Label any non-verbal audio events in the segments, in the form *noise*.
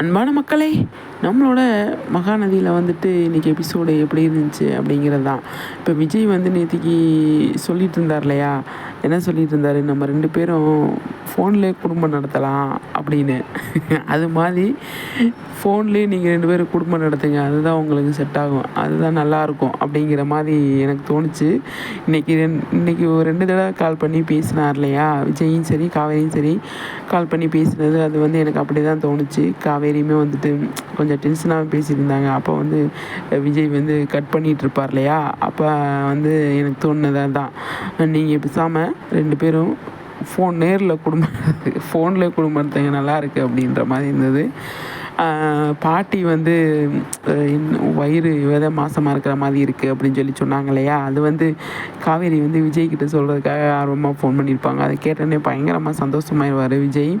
அன்பான மக்களே நம்மளோட மகாநதியில் வந்துட்டு இன்றைக்கி எபிசோடு எப்படி இருந்துச்சு அப்படிங்கிறது தான் இப்போ விஜய் வந்து நேற்றுக்கு சொல்லிட்டு இருந்தார் இல்லையா என்ன சொல்லிட்டு இருந்தார்? நம்ம ரெண்டு பேரும் ஃபோன்லேயே குடும்பம் நடத்தலாம் அப்படின்னு. அது மாதிரி ஃபோன்லேயே நீங்கள் ரெண்டு பேரும் குடும்பம் நடத்துங்க. அதுதான் உங்களுக்கு செட் ஆகும். அதுதான் நல்லாயிருக்கும் அப்படிங்கிற மாதிரி எனக்கு தோணுச்சு. இன்றைக்கி ரெண் இன்றைக்கி ஒரு ரெண்டு தடவை கால் பண்ணி பேசினார் இல்லையா? விஜயும் சரி காவேரியும் சரி கால் பண்ணி பேசினது அது வந்து எனக்கு அப்படி தான் தோணுச்சு. காவேரியுமே வந்துட்டு கொஞ்சம் டென்ஷனாக பேசியிருந்தாங்க. அப்போ வந்து விஜய் வந்து கட் பண்ணிகிட்டு இருப்பார் இல்லையா? அப்போ வந்து எனக்கு தோணுனது தான் நீங்கள் பேசாமல் ரெண்டு பேரும் ஃபோன் நேரில் *laughs* குடும்பம் ஃபோனில் குடும்பம் நடத்துங்க நல்லா இருக்குது அப்படின்ற மாதிரி இருந்தது. பாட்டி வந்து வயிறு வித மாசமாக இருக்கிற மாதிரி இருக்குது அப்படின்னு சொல்லி சொன்னாங்க இல்லையா? அது வந்து காவேரி வந்து விஜய்கிட்ட சொல்கிறதுக்காக ஆர்வமாக ஃபோன் பண்ணியிருப்பாங்க. அதை கேட்டோன்னே பயங்கரமாக சந்தோஷமாயிடுவார் விஜய்.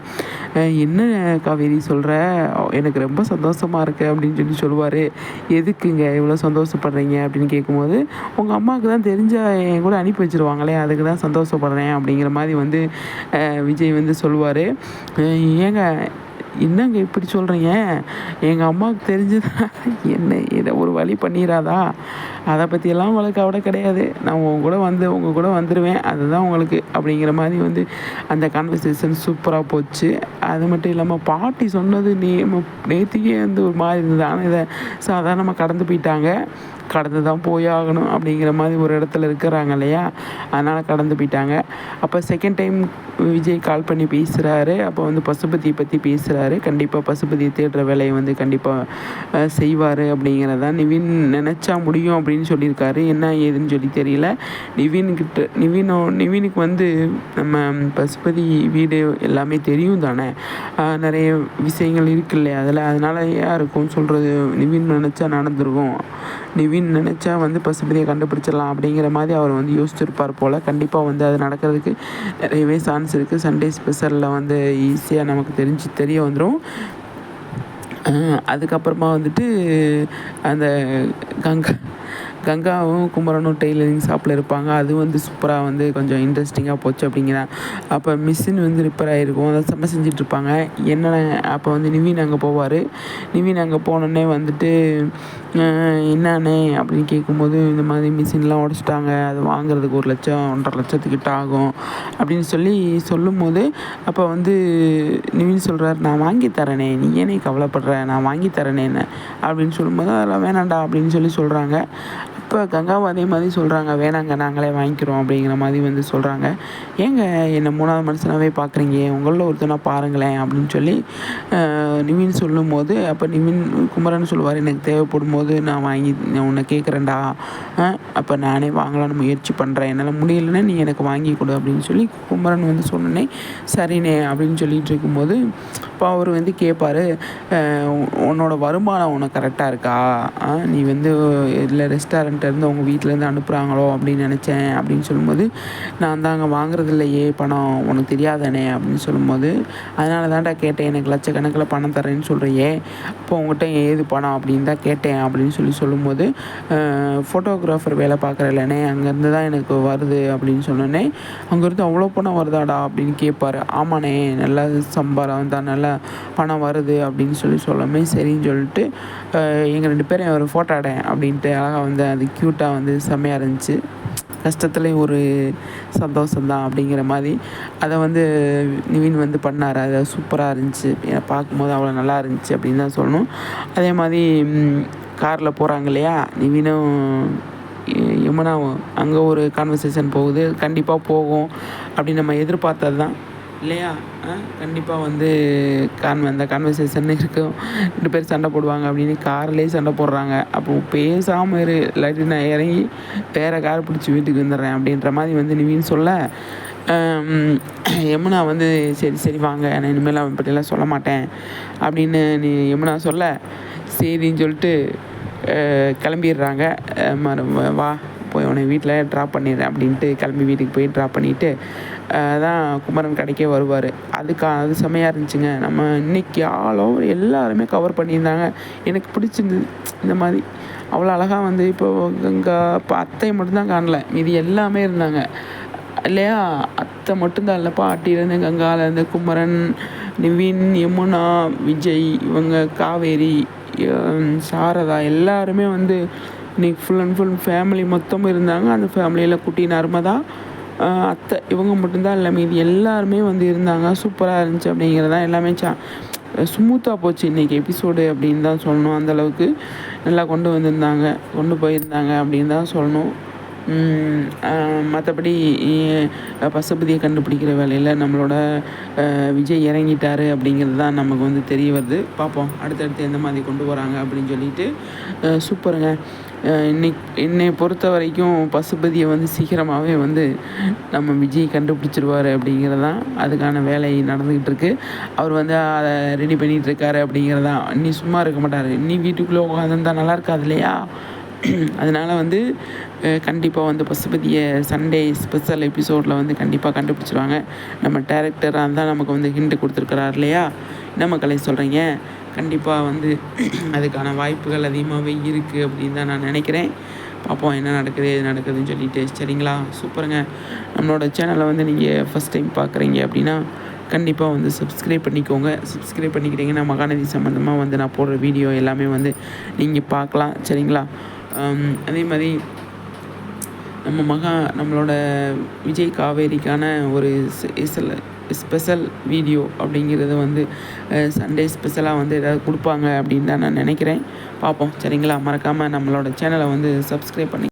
என்ன காவேரி சொல்கிற எனக்கு ரொம்ப சந்தோஷமாக இருக்குது அப்படின்னு சொல்லி சொல்லுவார். எதுக்குங்க இவ்வளோ சந்தோஷப்படுறீங்க அப்படின்னு கேட்கும்போது உங்கள் அம்மாவுக்கு தான் தெரிஞ்ச என் கூட அனுப்பி வச்சுருவாங்களே அதுக்கு தான் சந்தோஷப்படுறேன் அப்படிங்கிற மாதிரி வந்து விஜய் வந்து சொல்லுவார். ஏங்க என்னங்க இப்படி சொல்கிறீங்க எங்கள் அம்மாவுக்கு தெரிஞ்சுதான் என்ன இதை ஒரு வழி பண்ணிடாதா அதை பற்றியெல்லாம் உங்களுக்கு அவட கிடையாது. நான் உங்க கூட வந்து உங்கள் கூட வந்துடுவேன் அதுதான் உங்களுக்கு. அப்படிங்கிற மாதிரி வந்து அந்த கான்வர்சேஷன் சூப்பராக போச்சு. அது மட்டும் இல்லாமல் பாட்டி சொன்னது நீ நேற்றுக்கே வந்து ஒரு மாதிரி இருந்தது. ஆனால் இதை சாதாரணமாக கடந்து போயிட்டாங்க. கடந்து தான் போய் ஆகணும் அப்படிங்கிற மாதிரி ஒரு இடத்துல இருக்கிறாங்க இல்லையா? அதனால் கடந்து போயிட்டாங்க. அப்போ செகண்ட் டைம் விஜய் கால் பண்ணி பேசுகிறாரு அப்போ வந்து பசுபதியை பற்றி பேசுகிறாரு கண்டிப்பாக பசுபதியை தேடுற வேலையை வந்து கண்டிப்பாக செய்வார் அப்படிங்கிறதான் நிவின் நினச்சா முடியும் அப்படின்னு சொல்லியிருக்காரு. என்ன ஏதுன்னு சொல்லி தெரியல. நிவின்கிட்ட நிவினோ நிவினுக்கு வந்து நம்ம பசுபதி வீடு எல்லாமே தெரியும் தானே? நிறைய விஷயங்கள் இருக்கு இல்லையா அதில்? அதனால் ஏன் சொல்கிறது நிவின் நினச்சா நடந்துருக்கும். நிவின் நினச்சா வந்து பசுபதியை கண்டுபிடிச்சிடலாம் அப்படிங்கிற மாதிரி அவர் வந்து யோசிச்சிருப்பார் போல். கண்டிப்பாக வந்து அது நடக்கிறதுக்கு நிறையவே சான்ஸ் இருக்குது சண்டே ஸ்பெஷலில் வந்து ஈஸியாக நமக்கு தெரிஞ்சு தெரிய வந்துடும் அதுக்கப்புறமா வந்துட்டு அந்த கங்கா கங்காவும் குமரனும் டெய்லரிங் ஷாப்பில் இருப்பாங்க. அது வந்து சூப்பராக வந்து கொஞ்சம் இன்ட்ரெஸ்டிங்காக போச்சு அப்படிங்கிறான் அப்போ மிஷின் வந்து ரிப்பேர் ஆகிருக்கும் அதை செம்ம செஞ்சிட்ருப்பாங்க என்ன அப்போ வந்து நிவின் அங்கே போவார். நிவின் அங்கே போனோடனே வந்துட்டு என்னானே அப்படின்னு கேட்கும்போது இந்த மாதிரி மிஷின்லாம் உடச்சிட்டாங்க. அது வாங்குறதுக்கு ஒரு லட்சம் ஒன்றரை லட்சத்துக்கிட்ட ஆகும் அப்படின்னு சொல்லி சொல்லும்போது அப்போ வந்து நிவின் சொல்கிறார் நான் வாங்கி தரேனே. நீ ஏனே கவலைப்படுற? நான் வாங்கி தரேனே என்ன அப்படின்னு சொல்லும்போது அதெல்லாம் வேணாண்டா அப்படின்னு சொல்லி சொல்கிறாங்க இப்போ கங்காவும் அதே மாதிரி சொல்கிறாங்க வேணாங்க நாங்களே வாங்கிக்கிறோம் அப்படிங்கிற மாதிரி வந்து சொல்கிறாங்க ஏங்க என்னை மூணாவது மனுஷனாகவே பார்க்குறீங்க உங்களில் ஒருத்தனா பாருங்களேன் அப்படின்னு சொல்லி நிவின் சொல்லும் போது அப்போ நிவின் குமரன் சொல்லுவார் எனக்கு தேவைப்படும் போது நான் வாங்கி நான் உன்னை கேட்குறேன்டா. அப்போ நானே வாங்கலான்னு முயற்சி பண்ணுறேன் என்னால் முடியலன்னா நீ எனக்கு வாங்கி கொடு அப்படின்னு சொல்லி குமரன் வந்து சொன்னேனே சரிண்ணே அப்படின்னு சொல்லிட்டு இருக்கும்போது இப்போ அவர் வந்து கேட்பார் உன்னோட வருமானம் உனக்கு கரெக்டாக இருக்கா? நீ வந்து இல்லை ரெஸ்டாரண்ட் இருந்து அவங்க வீட்டிலேருந்து அனுப்புகிறாங்களோ அப்படின்னு நினச்சேன் அப்படின்னு சொல்லும்போது நான் தான் அங்கே வாங்குறது இல்லையே பணம் உனக்கு தெரியாதானே அப்படின்னு சொல்லும்போது அதனால தான்டா கேட்டேன் எனக்கு லட்சக்கணக்கில் பணம் தரேன்னு சொல்கிறியே அப்போ உங்கள்கிட்ட ஏது பணம் அப்படின்னு தான் கேட்டேன் அப்படின்னு சொல்லி சொல்லும்போது ஃபோட்டோகிராஃபர் வேலை பார்க்குறேன்லண்ணே அங்கேருந்து தான் எனக்கு வருது அப்படின்னு சொன்னோன்னே அங்கேருந்து அவ்வளோ பணம் வருதாடா அப்படின்னு கேட்பாரு ஆமாண்ணே நல்லா சம்பாரம் தான் நல்லா பணம் வருது அப்படின்னு சொல்லி சொல்லமே சரின்னு சொல்லிட்டு எங்கள் ரெண்டு பேரும் ஒரு ஃபோட்டோ அடேன் அப்படின்ட்டு அழகாக வந்து அது க்யூட்டாக வந்து செம்மையாக இருந்துச்சு. கஷ்டத்துலேயும் ஒரு சந்தோஷம்தான் அப்படிங்கிற மாதிரி. அதை வந்து நிவின் வந்து பண்ணார். அது சூப்பராக இருந்துச்சு. பார்க்கும்போது அவ்வளோ நல்லா இருந்துச்சு அப்படின்னு தான் சொல்லணும். அதே மாதிரி காரில் போகிறாங்க இல்லையா? நிவினும் யமுனாவும் அங்கே ஒரு கான்வர்சேஷன் போகுது. கண்டிப்பாக போகும் அப்படின்னு நம்ம எதிர்பார்த்தது தான் இல்லையா? கண்டிப்பாக வந்து கான் அந்த கான்வர்சேஷன் இருக்கும் ரெண்டு பேர் சண்டை போடுவாங்க அப்படின்னு கார்லேயே சண்டை போடுறாங்க. அப்போ பேசாமல் இரு இல்லாட்டி நான் இறங்கி வேறு கார் பிடிச்சி வீட்டுக்கு வந்துடுறேன் அப்படின்ற மாதிரி வந்து நிவின்னு சொல்ல யமுனா வந்து சரி சரி வாங்க. நான் இனிமேல் அவன் பற்றிலாம் சொல்ல மாட்டேன் அப்படின்னு நீ யமுனா சொல்ல சரின்னு சொல்லிட்டு கிளம்பிடுறாங்க. வா. போய் உன்னை வீட்டில் ட்ராப் பண்ணிடுறேன் அப்படின்ட்டு கிளம்பி வீட்டுக்கு போய் ட்ராப் பண்ணிவிட்டு தான் குமரன் கடைக்கே வருவார். அதுக்கு அது செம்மையாக இருந்துச்சுங்க. நம்ம இன்றைக்கி ஆல் ஓவர் எல்லாருமே கவர் பண்ணியிருந்தாங்க. எனக்கு பிடிச்சிருந்தது. இந்த மாதிரி அவ்வளோ அழகாக வந்து இப்போது கங்கா இப்போ அத்தை மட்டும்தான் காணல. மீதி எல்லாமே இருந்தாங்க. இல்லையா? அத்தை மட்டும்தான் இல்லை பாட்டியிலேருந்து கங்காலேருந்து குமரன் நிவின் யமுனா விஜய் இவங்க காவேரி சாரதா எல்லாருமே வந்து இன்றைக்கி ஃபுல் அண்ட் ஃபுல் ஃபேமிலி மொத்தமும் இருந்தாங்க. அந்த ஃபேமிலியில் குட்டி நர்மதா அத்தை இவங்க மட்டும்தான் இல்லை. மீதி எல்லாருமே வந்து இருந்தாங்க. சூப்பராக இருந்துச்சு அப்படிங்கிறதான் எல்லாமே சா ஸ்மூத்தாக போச்சு இன்றைக்கி எபிசோடு அப்படின்னு தான் சொல்லணும். அந்தளவுக்கு நல்லா கொண்டு வந்திருந்தாங்க. கொண்டு போயிருந்தாங்க அப்படின்னு தான் சொல்லணும். மற்றபடி பசுபதியை கண்டுபிடிக்கிற வேலையில் நம்மளோட விஜய் இறங்கிட்டாரு அப்படிங்கிறது தான் நமக்கு வந்து தெரிய வருது. பார்ப்போம். அடுத்தடுத்து எந்த மாதிரி கொண்டு போகிறாங்க அப்படின்னு சொல்லிட்டு சூப்பருங்க. இன்னைக்கு என்னை பொறுத்த வரைக்கும் பசுபதியை வந்து சீக்கிரமாகவே வந்து நம்ம விஜய் கண்டுபிடிச்சிருவார் அப்படிங்கிறது தான் அதுக்கான வேலை நடந்துக்கிட்டு இருக்கு. அவர் வந்து அதை ரெடி பண்ணிகிட்ருக்காரு அப்படிங்கிறதான் இன்னி சும்மா இருக்க மாட்டார். இன்னி வீட்டுக்குள்ளே உட்காந்துருந்தா நல்லா இருக்காது இல்லையா? *clears throat* அதனால் வந்து கண்டிப்பாக வந்து பசுபதியை சண்டே ஸ்பெஷல் எபிசோடில் வந்து கண்டிப்பாக கண்டுபிடிச்சிருவாங்க. நம்ம டேரக்டராக இருந்தால் நமக்கு வந்து ஹிண்ட் கொடுத்துருக்குறாரு இல்லையா? என்ன மக்களை சொல்கிறீங்க கண்டிப்பாக வந்து *clears throat* அதுக்கான வாய்ப்புகள் அதிகமாகவே இருக்குது அப்படின்னு தான் நான் நினைக்கிறேன். பார்ப்போம் என்ன நடக்குது எது நடக்குதுன்னு சொல்லிட்டு. சரிங்களா? சூப்பருங்க. நம்மளோட சேனலை வந்து நீங்கள் ஃபஸ்ட் டைம் பார்க்குறீங்க அப்படின்னா கண்டிப்பாக வந்து சப்ஸ்கிரைப் பண்ணிக்கோங்க. சப்ஸ்கிரைப் பண்ணிக்கிட்டிங்கன்னா மகாநதி சம்மந்தமாக வந்து நான் போடுற வீடியோ எல்லாமே வந்து நீங்கள் பார்க்கலாம். சரிங்களா? அதே மாதிரி நம்ம மகா நம்மளோட விஜய் காவேரிக்கான ஒரு ஸ்பெஷல் ஸ்பெஷல் வீடியோ அப்படிங்கிறது வந்து சண்டே ஸ்பெஷலாக வந்து ஏதாவது கொடுப்பாங்க அப்படின்னு தான் நான் நினைக்கிறேன். பார்ப்போம். சரிங்களா? மறக்காமல் நம்மளோட சேனலை வந்து சப்ஸ்கிரைப் பண்ணி